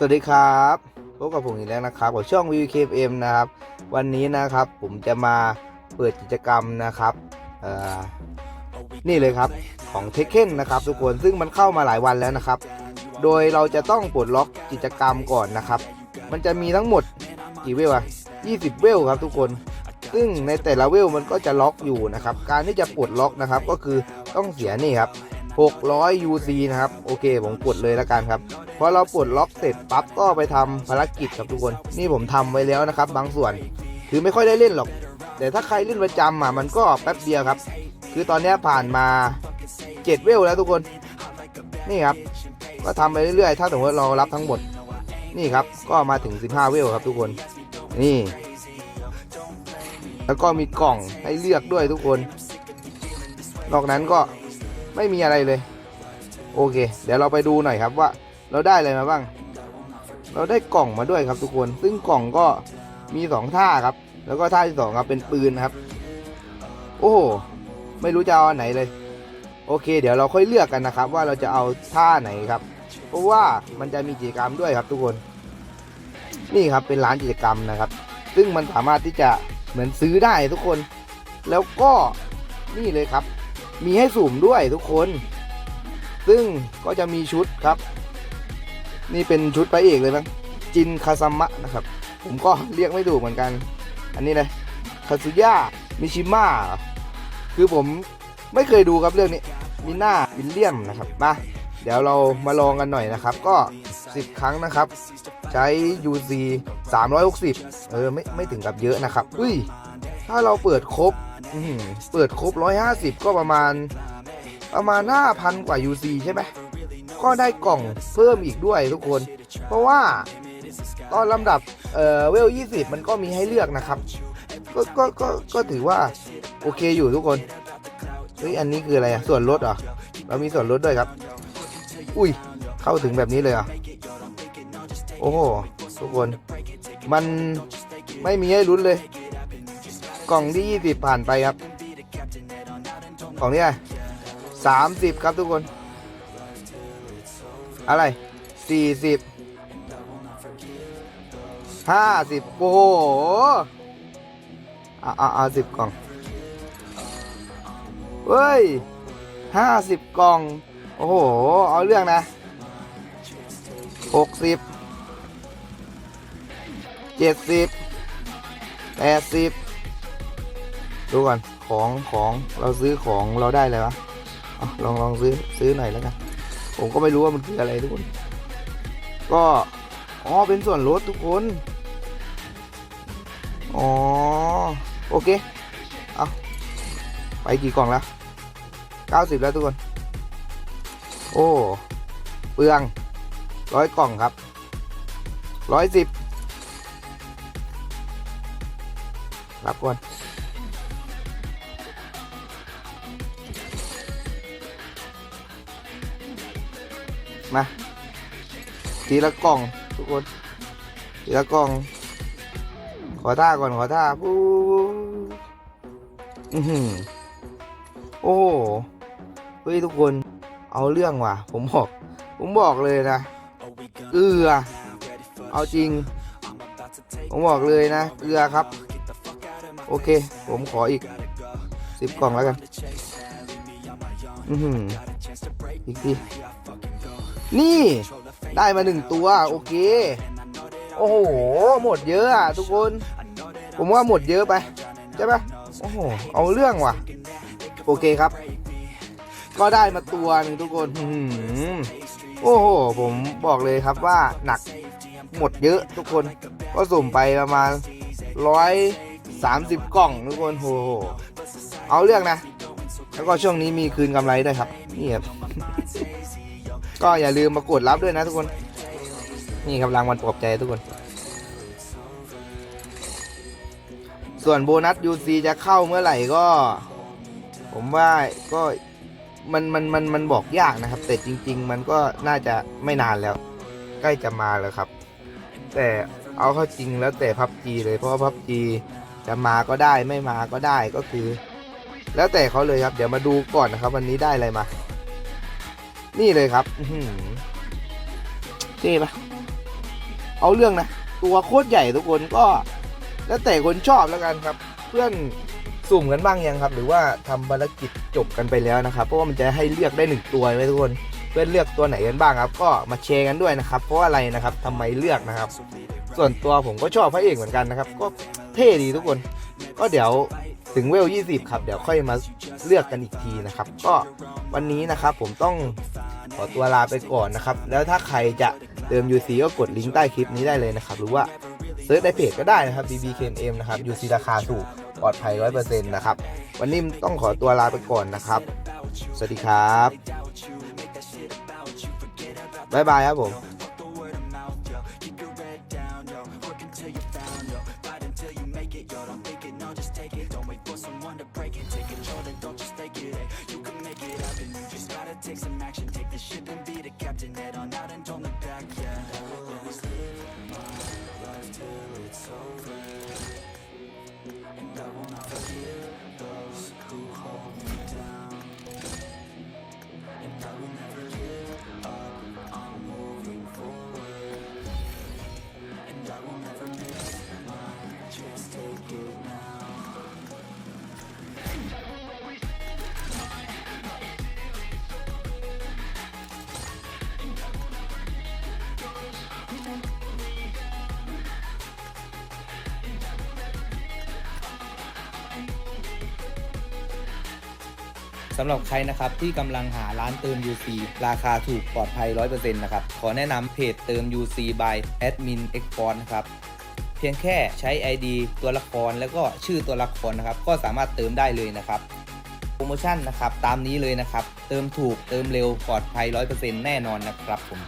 สวัสดีครับพบกับผมอีกแล้วนะครับกับช่อง VKM นะครับ วันนี้นะครับผมจะมาเปิดกิจกรรมนะครับนี่เลยครับของเทคเ e นนะครับ ทุกคนซึ่งมันเข้ามาหลายวันแล้วนะครับ โดยเราจะต้องปลดล็อกกิจกรรมก่อนนะครับ มันจะมีทั้งหมดกี่เวลอะ20 เวลครับทุกคน ซึ่งในแต่ละเวลมันก็จะล็อกอยู่นะครับ การที่จะปลดล็อกนะครับ ก็คือต้องเสียนี่ครับ 600 UC นะครับ โอเค ผมกดเลยแล้วกันครับ พอเราปลดล็อกเสร็จปั๊บก็ไปทำภารกิจครับทุกคน นี่ผมทำไว้แล้วนะครับ บางส่วน คือไม่ค่อยได้เล่นหรอก แต่ถ้าใครเล่นประจำอะมันก็แป๊บเดียวครับ คือตอนนี้ผ่านมา 7 เวลแล้วทุกคน นี่ครับ ก็ทำไปเรื่อยๆ ถ้าสมมติเรารับทั้งหมด นี่ครับ ก็มาถึง 15 เวลครับทุกคน นี่ แล้วก็มีกล่องให้เลือกด้วยทุกคน นอกนั้นก็ ไม่มีอะไรเลย โอเค เดี๋ยวเราไปดูหน่อยครับว่า เราได้อะไรมาบ้าง เราได้กล่องมาด้วยครับทุกคน ซึ่งกล่องก็มีสองท่าครับ แล้วก็ท่าที่สองครับเป็นปืนครับ โอ้โห ไม่รู้จะเอาอันไหนเลย โอเค เดี๋ยวเราค่อยเลือกกันนะครับ ว่าเราจะเอาท่าไหนครับ เพราะว่ามันจะมีกิจกรรมด้วยครับทุกคน นี่ครับเป็นร้านกิจกรรมนะครับ ซึ่งมันสามารถที่จะเหมือนซื้อได้ทุกคน แล้วก็นี่เลยครับ มีให้สุ่มด้วยทุกคน ซึ่งก็จะมีชุดครับ นี่เป็นชุดพระเอกเลยมั้งจินคาซามะนะครับ ผมก็เรียกไม่ถูกเหมือนกัน อันนี้เลยคาซุย่ามิชิมะคือผมไม่เคยดูครับเรื่องนี้มิน่าวิลเลียมนะครับมาเดี๋ยวเรามาลองกันหน่อยนะครับ ก็ 10 ครั้งนะครับ ใช้ UC 360 เออไม่ไม่ถึงกับเยอะนะครับ อุ้ย ถ้าเราเปิดครบ อื้อหือเปิดครบ 150 ก็ประมาณ ประมาณ 5,000 กว่า UC ใช่ไหม ก็ได้กล่องเพิ่มอีกด้วยทุกคน เพราะว่าตอนลำดับเอ่อเวล 20 มันก็มีให้เลือกนะครับก็ก็ก็ก็ถือว่า โอเคอยู่ทุกคน เฮ้ย อันนี้คืออะไรอะส่วนลดเหรอ เรามีส่วนลดด้วยครับ อุ้ย เข้าถึงแบบนี้เลยเหรอะโอ้โห ทุกคน มันไม่มีให้ลุ้นเลย กล่องที่ 20 ผ่านไปครับ กล่องนี้อะ30ครับทุกคน อะไร40 50โอ้โหเอาเอาเอาสิบกล่องเฮ้ย50กล่อง โอ้โห เอาเรื่องนะ60 70 80ดู ดูก่อนของของเราซื้อของเราได้เลยวะลองลองซื้อซื้อหน่อยแล้วกันผมก็ไม่รู้ว่ามันคืออะไรทุกคน ก็อ๋อเป็นส่วนลดทุกคนอ๋อโอเคเอาไปกี่กล่องแล้ว90แล้วทุกคน โอ้เปลืองร้อยกล่องครับร้อยสิบรับก่อน มาทีละกล่องทุกคนทีละกล่อง ขอท่าก่อนขอท่าปูอือหือโอ้เฮ้ยทุกคนเอาเรื่องว่ะ ผมบอก ผมบอกเลยนะเกลือเอาจริง ผมบอกเลยนะเกลือครับ โอเค ผมขออีกสิบกล่องแล้วกัน อือหืออีกที นี่ได้มาหนึ่งตัว โอเค โอ้โห หมดเยอะอะ ทุกคน ผมว่าหมดเยอะไป ใช่ปะโอ้โห เอาเรื่องว่ะ โอเคครับ ก็ได้มาตัวหนึ่งทุกคนโอ้โห ผมบอกเลยครับว่าหนักหมดเยอะทุกคน ก็สุ่มไปประมาณร้อยสามสิบกล่องทุกคนโอ้โหเอาเรื่องนะ แล้วก็ช่วงนี้มีคืนกำไรด้วยครับ นี่ครับ ก็อย่าลืมมากดรับด้วยนะทุกคน นี่ครับรางวัลปลอบใจทุกคน ส่วนโบนัส UC จะเข้าเมื่อไหร่ก็ ผมว่าก็มันมันมันมันบอกยากนะครับ แต่จริง ๆ มันก็น่าจะไม่นานแล้ว ใกล้จะมาแล้วครับ แต่เอาเข้าจริงแล้วแต่พับจีเลยเพราะว่าพับจีจะมาก็ได้ไม่มาก็ได้ก็คือ แล้วแต่เขาเลยครับ เดี๋ยวมาดูก่อนนะครับ วันนี้ได้อะไรมา นี่เลยครับเท่ปะเอาเรื่องนะ ตัวโคตรใหญ่ทุกคนก็ แล้วแต่คนชอบแล้วกันครับ เพื่อนสุ่มกันบ้างยังครับ หรือว่าทำภารกิจจบกันไปแล้วนะครับ เพราะว่ามันจะให้เลือกได้หนึ่งตัวไหมทุกคนเพื่อนเลือกตัวไหนกันบ้างครับ ก็มาแชร์กันด้วยนะครับ เพราะอะไรนะครับทำไมเลือกนะครับ ส่วนตัวผมก็ชอบพระเอกเหมือนกันนะครับ ก็เท่ดีทุกคน ก็เดี๋ยวถึงเวล 20 ครับ เดี๋ยวค่อยมาเลือกกันอีกทีนะครับ ก็วันนี้นะครับผมต้อง อตัวลาไปก่อนนะครับ แล้วถ้าใครจะเติม UC ก็กดลิงก์ใต้คลิปนี้ได้เลยนะครับ หรือว่าเซิร์ชในเพจก็ได้นะครับ BBKM นะครับ UC ราคาถูกปลอดภัย 100%นะครับ วันนี้ต้องขอตัวลาไปก่อนนะครับ สวัสดีครับบ๊ายบายครับผม สำหรับใครนะครับที่กำลังหาร้านเติม UC ราคาถูกปลอดภัย 100%นะครับ ขอแนะนำเพจเติม UC by Admin Export นะครับ เพียงแค่ใช้ ID ตัวละครแล้วก็ชื่อตัวละครนะครับ ก็สามารถเติมได้เลยนะครับโปรโมชั่นนะครับตามนี้เลยนะครับ เติมถูกเติมเร็วปลอดภัย 100%แน่นอนนะครับผม